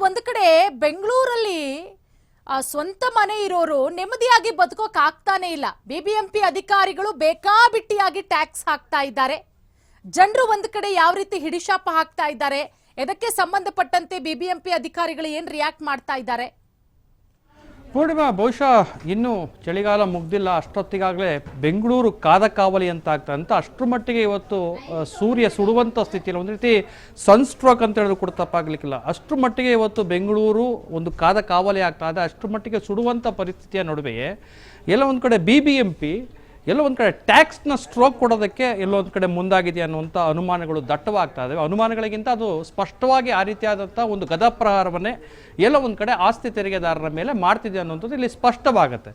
ಒಂದು ಕಡೆ ಬೆಂಗಳೂರಲ್ಲಿ ಆ, ಸ್ವಂತ ಮನೆ ಇರೋರು ನೆಮ್ಮದಿಯಾಗಿ ಬದುಕೋಕೆ ಆಗ್ತಾನೆ ಇಲ್ಲ. ಪಿ ಅಧಿಕಾರಿಗಳು ಬೇಕಾಬಿಟ್ಟಿಯಾಗಿ ಟ್ಯಾಕ್ಸ್ ಹಾಕ್ತಾ ಇದ್ದಾರೆ. ಜನರು ಒಂದು ಕಡೆ ಯಾವ ರೀತಿ ಹಿಡಿಶಾಪ ಹಾಕ್ತಾ ಇದ್ದಾರೆ ಇದಕ್ಕೆ ಸಂಬಂಧಪಟ್ಟಂತೆ ಬಿ ಬಿ ಎಂ ಪಿ ಅಧಿಕಾರಿಗಳು ಏನು ರಿಯಾಕ್ಟ್ ಮಾಡ್ತಾ ಇದ್ದಾರೆ? ಪೂರ್ಣಿಮಾ, ಬಹುಶಃ ಇನ್ನೂ ಚಳಿಗಾಲ ಮುಗ್ದಿಲ್ಲ. ಅಷ್ಟೊತ್ತಿಗಾಗಲೇ ಬೆಂಗಳೂರು ಕಾದ ಕಾವಲಿ ಅಂತ ಆಗ್ತದೆ ಅಂತ ಅಷ್ಟರ ಮಟ್ಟಿಗೆ ಇವತ್ತು ಸೂರ್ಯ ಸುಡುವಂಥ ಸ್ಥಿತಿಯಲ್ಲಿ ಒಂದು ರೀತಿ ಸನ್ಸ್ಟ್ರೋಕ್ ಅಂತ ಹೇಳಿದ್ರು ಕೂಡ ತಪ್ಪಾಗಲಿಕ್ಕಿಲ್ಲ. ಅಷ್ಟರ ಮಟ್ಟಿಗೆ ಇವತ್ತು ಬೆಂಗಳೂರು ಒಂದು ಕಾದ ಕಾವಲಿ ಆಗ್ತಾ ಇದೆ. ಅಷ್ಟರ ಮಟ್ಟಿಗೆ ಸುಡುವಂಥ ಪರಿಸ್ಥಿತಿಯ ನಡುವೆಯೇ ಎಲ್ಲ ಒಂದು ಕಡೆ ಬಿ ಬಿ ಎಂ ಪಿ ಎಲ್ಲೋ ಒಂದು ಕಡೆ ಟ್ಯಾಕ್ಸ್ನ ಸ್ಟ್ರೋಕ್ ಕೊಡೋದಕ್ಕೆ ಎಲ್ಲೋ ಒಂದು ಕಡೆ ಮುಂದಾಗಿದೆ ಅನ್ನುವಂಥ ಅನುಮಾನಗಳು ದಟ್ಟವಾಗ್ತಾ ಇದ್ದಾವೆ ಅನುಮಾನಗಳಿಗಿಂತ ಅದು ಸ್ಪಷ್ಟವಾಗಿ ಆ ರೀತಿಯಾದಂಥ ಒಂದು ಗದಪ್ರಹಾರವನ್ನೇ ಎಲ್ಲೋ ಒಂದು ಕಡೆ ಆಸ್ತಿ ತೆರಿಗೆದಾರರ ಮೇಲೆ ಮಾಡ್ತಿದೆ ಅನ್ನುವಂಥದ್ದು ಇಲ್ಲಿ ಸ್ಪಷ್ಟವಾಗುತ್ತೆ.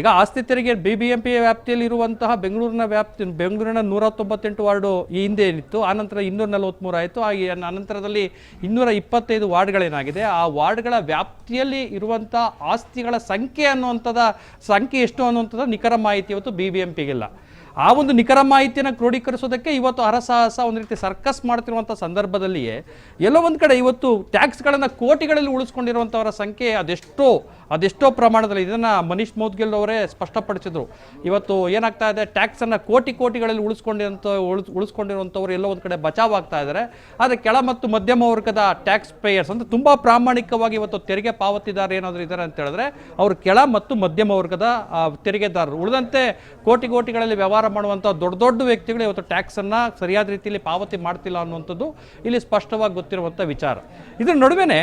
ಈಗ ಆಸ್ತಿ ತೆರಿಗೆ ಬಿ ಬಿ ಎಂ ಪಿ ವ್ಯಾಪ್ತಿಯಲ್ಲಿ ಇರುವಂತಹ ಬೆಂಗಳೂರಿನ ವ್ಯಾಪ್ತಿ, ಬೆಂಗಳೂರಿನ ನೂರ ತೊಂಬತ್ತೆಂಟು ವಾರ್ಡು ಈ ಹಿಂದೆ ಏನಿತ್ತು ಆನಂತರ ಇನ್ನೂರ ನಲವತ್ತ್ಮೂರು ಆಯಿತು. ಆ ನಂತರದಲ್ಲಿ ಇನ್ನೂರ ಇಪ್ಪತ್ತೈದು ವಾರ್ಡ್ಗಳೇನಾಗಿದೆ. ಆ ವಾರ್ಡ್ಗಳ ವ್ಯಾಪ್ತಿಯಲ್ಲಿ ಇರುವಂಥ ಆಸ್ತಿಗಳ ಸಂಖ್ಯೆ ಅನ್ನುವಂಥದ, ಸಂಖ್ಯೆ ಎಷ್ಟು ಅನ್ನುವಂಥದ್ದು ನಿಖರ ಮಾಹಿತಿ ಇವತ್ತು ಬಿ ಬಿ ಪಿಗಿಲ್ಲ ಆ ಒಂದು ನಿಖರ ಮಾಹಿತಿಯನ್ನು ಕ್ರೋಢೀಕರಿಸೋದಕ್ಕೆ ಇವತ್ತು ಅರಸಾಹಸ ಒಂದು ರೀತಿ ಸರ್ಕಸ್ ಮಾಡ್ತಿರುವಂಥ ಸಂದರ್ಭದಲ್ಲಿಯೇ ಎಲ್ಲೋ ಒಂದು ಕಡೆ ಇವತ್ತು ಟ್ಯಾಕ್ಸ್ಗಳನ್ನು ಕೋಟಿಗಳಲ್ಲಿ ಉಳಿಸ್ಕೊಂಡಿರುವಂಥವರ ಸಂಖ್ಯೆ ಅದೆಷ್ಟೋ ಅದೆಷ್ಟೋ ಪ್ರಮಾಣದಲ್ಲಿ ಇದನ್ನು ಮನೀಶ್ ಮೌದ್ಗಿಲ್ ಅವರೇ ಸ್ಪಷ್ಟಪಡಿಸಿದ್ರು. ಇವತ್ತು ಏನಾಗ್ತಾ ಇದೆ ಟ್ಯಾಕ್ಸನ್ನು ಕೋಟಿ ಕೋಟಿಗಳಲ್ಲಿ ಉಳಿಸ್ಕೊಂಡಿರೋಂಥ ಉಳಿಸ್ ಉಳಿಸ್ಕೊಂಡಿರುವಂಥವ್ರು ಎಲ್ಲೋ ಒಂದು ಕಡೆ ಬಚಾವ್ ಆಗ್ತಾ ಇದ್ದಾರೆ ಆದರೆ ಕೆಳ ಮತ್ತು ಮಧ್ಯಮ ವರ್ಗದ ಟ್ಯಾಕ್ಸ್ ಪೇಯರ್ಸ್ ಅಂದರೆ ತುಂಬ ಪ್ರಾಮಾಣಿಕವಾಗಿ ಇವತ್ತು ತೆರಿಗೆ ಪಾವತಿದಾರ ಏನಾದರೂ ಇದ್ದಾರೆ ಅಂತ ಹೇಳಿದ್ರೆ, ಅವರು ಕೆಳ ಮತ್ತು ಮಧ್ಯಮ ವರ್ಗದ ತೆರಿಗೆದಾರರು. ಉಳಿದಂತೆ ಕೋಟಿ ಕೋಟಿಗಳಲ್ಲಿ ವ್ಯವಹಾರ ಮಾಡುವಂಥ ದೊಡ್ಡ ದೊಡ್ಡ ವ್ಯಕ್ತಿಗಳು ಇವತ್ತು ಟ್ಯಾಕ್ಸನ್ನು ಸರಿಯಾದ ರೀತಿಯಲ್ಲಿ ಪಾವತಿ ಮಾಡ್ತಿಲ್ಲ ಅನ್ನುವಂಥದ್ದು ಇಲ್ಲಿ ಸ್ಪಷ್ಟವಾಗಿ ಗೊತ್ತಿರುವಂಥ ವಿಚಾರ. ಇದ್ರ ನಡುವೆನೇ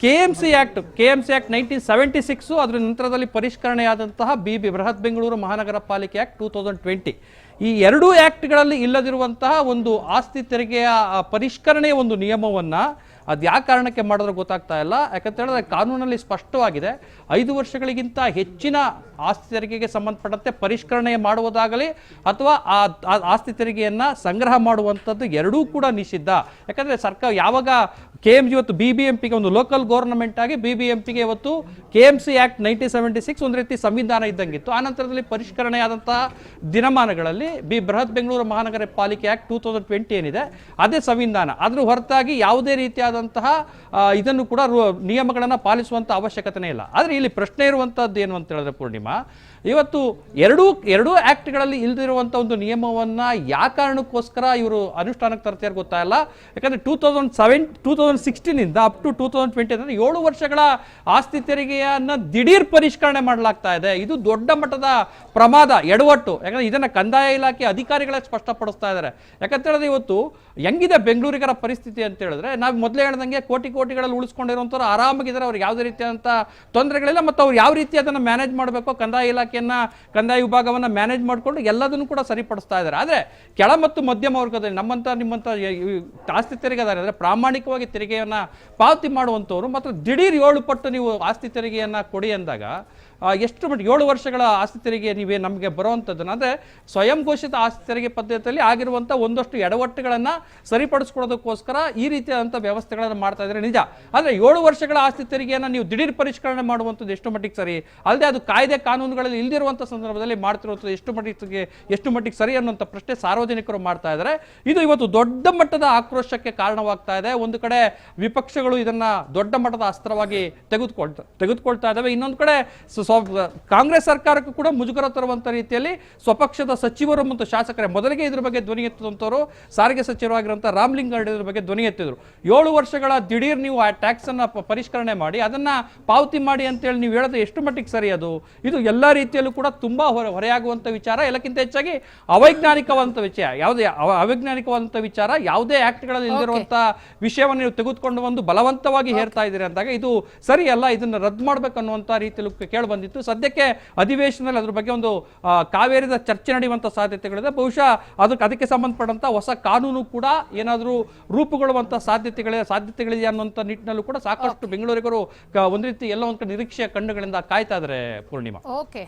K M C act K M C act nineteen seventy six ಅದರ ನಂತರದಲ್ಲಿ ಪರಿಷ್ಕರಣೆಯಾದಂತಹ ಬಿ ಬಿ ಬೃಹತ್ ಬೆಂಗಳೂರು ಮಹಾನಗರ ಪಾಲಿಕೆ ಆ್ಯಕ್ಟ್ ಟೂ ತೌಸಂಡ್ ಟ್ವೆಂಟಿ ಈ ಎರಡೂ ಆ್ಯಕ್ಟ್ಗಳಲ್ಲಿ ಇಲ್ಲದಿರುವಂತಹ ಒಂದು ಆಸ್ತಿ ತೆರಿಗೆಯ ಪರಿಷ್ಕರಣೆಯ ಒಂದು ನಿಯಮವನ್ನು ಅದು ಯಾವ ಕಾರಣಕ್ಕೆ ಮಾಡಿದ್ರೆ ಗೊತ್ತಾಗ್ತಾ ಇಲ್ಲ. ಯಾಕಂತ ಹೇಳಿದ್ರೆ ಕಾನೂನಲ್ಲಿ ಸ್ಪಷ್ಟವಾಗಿದೆ, ಐದು ವರ್ಷಗಳಿಗಿಂತ ಹೆಚ್ಚಿನ ಆಸ್ತಿ ತೆರಿಗೆಗೆ ಸಂಬಂಧಪಟ್ಟಂತೆ ಪರಿಷ್ಕರಣೆ ಮಾಡುವುದಾಗಲಿ ಅಥವಾ ಆ ಆಸ್ತಿ ತೆರಿಗೆಯನ್ನು ಸಂಗ್ರಹ ಮಾಡುವಂಥದ್ದು ಎರಡೂ ಕೂಡ ನಿಷಿದ್ಧ. ಯಾಕಂದರೆ ಸರ್ಕಾರ ಯಾವಾಗ ಕೆ ಎಂ ಜಿ ಇವತ್ತು ಬಿ ಬಿ ಎಂ ಪಿಗೆ ಒಂದು ಲೋಕಲ್ ಗೌರ್ನಮೆಂಟ್ ಆಗಿ ಬಿ ಬಿ ಎಂ ಪಿಗೆ ಇವತ್ತು K M C act nineteen seventy six ಒಂದು ರೀತಿ ಸಂವಿಧಾನ ಇದ್ದಂಗಿತ್ತು. ಆ ನಂತರದಲ್ಲಿ ಪರಿಷ್ಕರಣೆಯಾದಂತಹ ದಿನಮಾನಗಳಲ್ಲಿ ಬಿ ಬೃಹತ್ ಬೆಂಗಳೂರು ಮಹಾನಗರ ಪಾಲಿಕೆ ಆ್ಯಕ್ಟ್ ಟೂ ತೌಸಂಡ್ ಟ್ವೆಂಟಿ ಏನಿದೆ, ಅದೇ ಸಂವಿಧಾನ. ಅದರ ಹೊರತಾಗಿ ಯಾವುದೇ ರೀತಿಯಾದಂತಹ ಆ, ಇದನ್ನು ಕೂಡ ನಿಯಮಗಳನ್ನು ಪಾಲಿಸುವಂಥ ಅವಶ್ಯಕತೆನೇ ಇಲ್ಲ. ಆದರೆ ಇಲ್ಲಿ ಪ್ರಶ್ನೆ ಇರುವಂಥದ್ದು ಏನು ಅಂತ ಹೇಳಿದ್ರೆ ಪೂರ್ಣಿಮಾ ಇವತ್ತು ಎರಡೂ ಎರಡೂ ಆ್ಯಕ್ಟ್ಗಳಲ್ಲಿ ಇಲ್ದಿರುವಂಥ ಒಂದು ನಿಯಮವನ್ನು ಯಾ ಕಾರಣಕ್ಕೋಸ್ಕರ ಇವರು ಅನುಷ್ಠಾನಕ್ಕೆ ತರ್ತಾರೆ ಗೊತ್ತಾಗಲ್ಲ ಯಾಕಂದರೆ two thousand seven two thousand ಸಿಕ್ಸ್ಟೀನಿಂದ up to two thousand twenty ಅಂದರೆ ಏಳು ವರ್ಷಗಳ ಆಸ್ತಿ ತೆರಿಗೆಯನ್ನು ದಿಢೀರ್ ಪರಿಷ್ಕರಣೆ ಮಾಡಲಾಗ್ತಾ ಇದೆ. ಇದು ದೊಡ್ಡ ಮಟ್ಟದ ಪ್ರಮಾದ ಎಡವಟ್ಟು. ಯಾಕಂದರೆ ಇದನ್ನು ಕಂದಾಯ ಇಲಾಖೆ ಅಧಿಕಾರಿಗಳೇ ಸ್ಪಷ್ಟಪಡಿಸ್ತಾ ಇದ್ದಾರೆ ಯಾಕಂತ ಹೇಳಿದ್ರೆ ಇವತ್ತು ಹೆಂಗಿದೆ ಬೆಂಗಳೂರಿಗರ ಪರಿಸ್ಥಿತಿ ಅಂತ ಹೇಳಿದ್ರೆ ನಾವು ಮೊದಲೇ ಹೇಳ್ದಂಗೆ ಕೋಟಿ ಕೋಟಿಗಳಲ್ಲಿ ಉಳಿಸ್ಕೊಂಡಿರುವಂಥವ್ರು ಆರಾಮಾಗಿದ್ದಾರೆ. ಅವ್ರಿಗೆ ಯಾವುದೇ ರೀತಿಯಾದಂಥ ತೊಂದರೆಗಳಿಲ್ಲ. ಮತ್ತು ಅವ್ರು ಯಾವ ರೀತಿ ಅದನ್ನು ಮ್ಯಾನೇಜ್ ಮಾಡಬೇಕು, ಕಂದಾಯ ಇಲಾಖೆಯನ್ನು, ಕಂದಾಯ ವಿಭಾಗವನ್ನು ಮ್ಯಾನೇಜ್ ಮಾಡಿಕೊಂಡು ಎಲ್ಲದನ್ನು ಕೂಡ ಸರಿಪಡಿಸ್ತಾ ಇದ್ದಾರೆ. ಆದರೆ ಕೆಳ ಮತ್ತು ಮಧ್ಯಮ ವರ್ಗದಲ್ಲಿ ನಮ್ಮಂಥ, ನಿಮ್ಮಂಥ ಆಸ್ತಿ ತೆರಿಗೆದಾರ ಅಂದರೆ ಪ್ರಾಮಾಣಿಕವಾಗಿ ತೆರಿಗೆಯನ್ನು ಪಾವತಿ ಮಾಡುವಂಥವ್ರು ಮತ್ತು ದಿಢೀರ್ ಏಳು ಪಟ್ಟು ನೀವು ಆಸ್ತಿ ತೆರಿಗೆಯನ್ನು ಕೊಡಿ ಅಂದಾಗ ಎಷ್ಟು ಮಟ್ಟಿಗೆ ಏಳು ವರ್ಷಗಳ ಆಸ್ತಿ ತೆರಿಗೆ ನೀವೇ ನಮಗೆ ಬರುವಂಥದ್ದನ್ನು, ಅಂದರೆ ಸ್ವಯಂ ಘೋಷಿತ ಆಸ್ತಿ ತೆರಿಗೆ ಪದ್ಧತಿಯಲ್ಲಿ ಆಗಿರುವಂಥ ಒಂದಷ್ಟು ಎಡವಟ್ಟುಗಳನ್ನು ಸರಿಪಡಿಸ್ಕೊಡೋದಕ್ಕೋಸ್ಕರ ಈ ರೀತಿಯಾದಂಥ ವ್ಯವಸ್ಥೆಗಳನ್ನು ಮಾಡ್ತಾ ಇದ್ದಾರೆ ನಿಜ. ಆದರೆ ಏಳು ವರ್ಷಗಳ ಆಸ್ತಿ ತೆರಿಗೆಯನ್ನು ನೀವು ದಿಢೀರ್ ಪರಿಷ್ಕರಣೆ ಮಾಡುವಂಥದ್ದು ಎಷ್ಟು ಮಟ್ಟಿಗೆ ಸರಿ? ಅಲ್ಲದೆ ಅದು ಕಾಯ್ದೆ ಕಾನೂನುಗಳಲ್ಲಿ ಇಲ್ದಿರುವಂಥ ಸಂದರ್ಭದಲ್ಲಿ ಮಾಡ್ತಿರುವಂಥದ್ದು ಎಷ್ಟು ಮಟ್ಟಿಗೆ ಎಷ್ಟು ಮಟ್ಟಿಗೆ ಸರಿ ಅನ್ನುವಂಥ ಪ್ರಶ್ನೆ ಸಾರ್ವಜನಿಕರು ಮಾಡ್ತಾ ಇದ್ದಾರೆ ಇದು ಇವತ್ತು ದೊಡ್ಡ ಮಟ್ಟದ ಆಕ್ರೋಶಕ್ಕೆ ಕಾರಣವಾಗ್ತಾ ಇದೆ. ಒಂದು ಕಡೆ ವಿಪಕ್ಷಗಳು ಇದನ್ನ ದೊಡ್ಡ ಮಟ್ಟದ ಅಸ್ತ್ರವಾಗಿ ತೆಗೆದುಕೊಳ್ತಾ ತೆಗೆದುಕೊಳ್ತಾ ಇದ್ದಾವೆ ಇನ್ನೊಂದು ಕಡೆ ಕಾಂಗ್ರೆಸ್ ಸರ್ಕಾರಕ್ಕೂ ಕೂಡ ಮುಜುಗರ ತರುವಂಥ ರೀತಿಯಲ್ಲಿ ಸ್ವಪಕ್ಷದ ಸಚಿವರು ಮತ್ತು ಶಾಸಕರೇ ಮೊದಲಿಗೆ ಇದ್ರ ಬಗ್ಗೆ ಧ್ವನಿ ಎತ್ತಿದಂಥವರು ಸಾರಿಗೆ ಸಚಿವರಾಗಿರುವಂಥ ರಾಮ್ಲಿಂಗ್ ಇದ್ರ ಬಗ್ಗೆ ಧ್ವನಿ ಎತ್ತಿದ್ರು. ಏಳು ವರ್ಷಗಳ ದಿಢೀರ್ ನೀವು ಆ ಟ್ಯಾಕ್ಸ್ ಅನ್ನ ಪರಿಷ್ಕರಣೆ ಮಾಡಿ ಅದನ್ನ ಪಾವತಿ ಮಾಡಿ ಅಂತೇಳಿ ನೀವು ಹೇಳೋದು ಎಷ್ಟು ಮಟ್ಟಿಗೆ ಸರಿ ಅದು? ಇದು ಎಲ್ಲ ರೀತಿಯಲ್ಲೂ ಕೂಡ ತುಂಬಾ ಹೊರ ಹೊರೆಯಾಗುವಂಥ ವಿಚಾರ. ಎಲ್ಲಕ್ಕಿಂತ ಹೆಚ್ಚಾಗಿ ಅವೈಜ್ಞಾನಿಕವಾದಂಥ ವಿಷಯ ಯಾವುದೇ ಅವ- ಅವೈಜ್ಞಾನಿಕವಾದಂಥ ವಿಚಾರ ಯಾವುದೇ ಆಕ್ಟ್ಗಳಲ್ಲಿ ಇಲ್ಲಿರುವಂಥ ವಿಷಯವನ್ನು ನೀವು ತೆಗೆದುಕೊಂಡು ಬಂದು ಬಲವಂತವಾಗಿ ಹೇರ್ತಾ ಇದ್ದೀರಿ ಅಂದಾಗ ಇದು ಸರಿ ಅಲ್ಲ ಇದನ್ನ ರದ್ದು ಮಾಡ್ಬೇಕು ಅನ್ನುವಂಥ ರೀತಿಯಲ್ಲಿ ಕೇಳಿ ಬಂದಿತ್ತು. ಸದ್ಯಕ್ಕೆ ಅಧಿವೇಶನದಲ್ಲಿ ಅದ್ರ ಬಗ್ಗೆ ಒಂದು ಕಾವೇರಿದ ಚರ್ಚೆ ನಡೆಯುವಂಥ ಸಾಧ್ಯತೆಗಳಿದೆ. ಬಹುಶಃ ಅದಕ್ಕೆ ಅದಕ್ಕೆ ಸಂಬಂಧಪಟ್ಟಂತ ಹೊಸ ಕಾನೂನು ಕೂಡ ಏನಾದರೂ ರೂಪುಗೊಳ್ಳುವಂಥ ಸಾಧ್ಯತೆಗಳೇ ಸಾಧ್ಯತೆಗಳಿದೆ ಅನ್ನುವಂಥ ನಿಟ್ಟಿನಲ್ಲೂ ಕೂಡ ಸಾಕಷ್ಟು ಬೆಂಗಳೂರಿಗರು ಒಂದು ರೀತಿ ಎಲ್ಲ ಒಂದು ನಿರೀಕ್ಷೆಯ ಕಣ್ಣುಗಳಿಂದ ಕಾಯ್ತಾ ಇದ್ದಾರೆ ಪೂರ್ಣಿಮಾ. ಓಕೆ